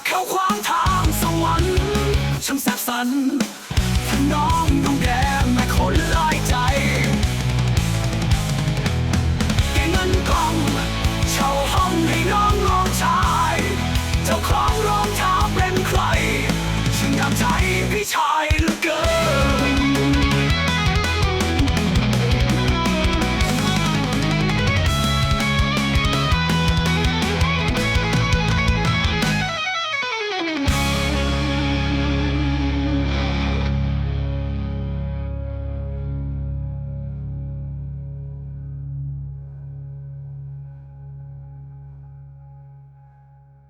ากเข้าขวางทางสวรรค์ช่างแสบสันถ้าน้องดูแดงแม่คนลายใจ แกเงินกล่องเช่าห้องให้น้องรองชาย เจ้าของรองเท้าเป็นใครช่างดามใจพี่ชาย